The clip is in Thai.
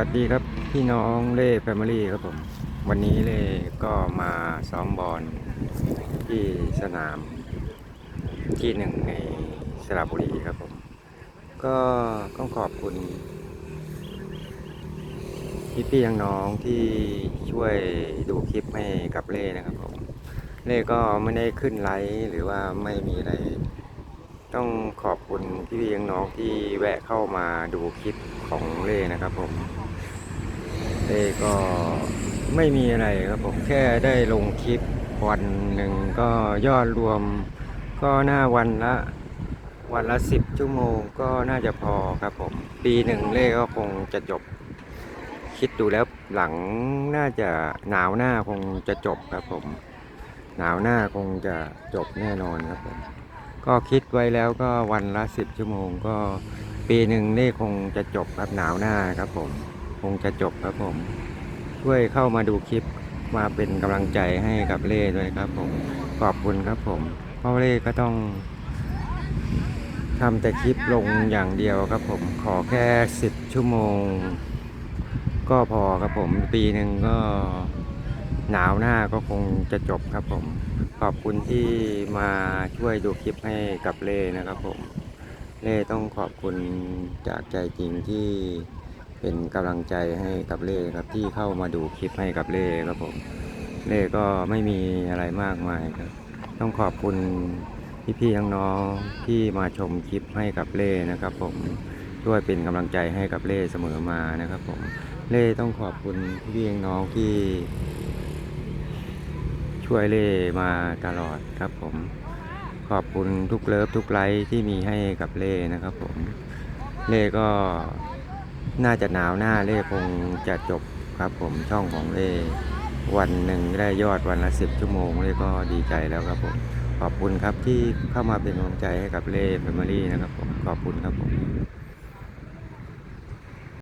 วัสดีครับพี่น้องเล่แฟมิลี่ครับผม วันนี้เล่ก็มาซ้อมบอลที่สนามที่หนึ่งในสระบุรีครับผม ก็ต้องขอบคุณ พี่พี่ๆน้องที่ช่วยดูคลิปให้กับเล่นะครับผม เล่ก็ไม่ได้ขึ้นไลฟ์หรือว่าไม่มีอะไร ต้องขอบคุณพี่พี่ๆน้องที่แวะเข้ามาดูคลิปของเล่นะครับผมเล่ก็ไม่มีอะไรครับผมแค่ได้ลงคลิปวันหนึ่งก็ยอดรวมก็หน่าวันละวันละสิบชั่วโมงก็น่าจะพอครับผม ปีหนึ่งเล่ก็คงจะจบ คิดดูแล้วหลังน่าจะหนาวหน้าคงจะจบครับผม หนาวหน้าคงจะจบแน่นอนครับผม ก็คิดไว้แล้วก็วันละสิบชั่วโมงก็ปีหนึ่งเล่คงจะจบครับหนาวหน้าครับผม คงจะจบครับผม ช่วยเข้ามาดูคลิปมาเป็นกำลังใจให้กับเล่ด้วยครับผม ขอบคุณครับผมเพราะเล่ก็ต้องทำแต่คลิปลงอย่างเดียวครับผมขอแค่สิบชั่วโมง ก็พอครับผมปีหนึ่งก็หนาวหน้าก็คงจะจบครับผม ขอบคุณที่มาช่วยดูคลิปให้กับเล่นะครับผม เล่ต้องขอบคุณจากใจจริงที่เป็นกำลังใจให้กับเล่ครับที่เข้ามาดูคลิปให้กับเล่ครับผม เล่ก็ไม่มีอะไรมากมายครับ ต้องขอบคุณพี่ๆน้องๆที่มาชมคลิปให้กับเล่นะครับ ผมช่วยเป็นกำลังใจให้กับเล่เสมอมานะครับ ผมเล่ต้องขอบคุณพี่ๆน้องที่ ช่วยเล่มาตลอดครับผมขอบคุณทุกเลิฟทุกไลค์ที่มีให้กับเล่นะครับผมเล่ก็น่าจะหนาวหน้าเล่คงจะจบครับผมช่องของเล่วันหนึ่งได้ยอดวันละสิบชั่วโมงเล่ก็ดีใจแล้วครับผมขอบคุณครับที่เข้ามาเป็นกำลังใจให้กับเล่แฟมิลี่นะครับผมขอบคุณครับผม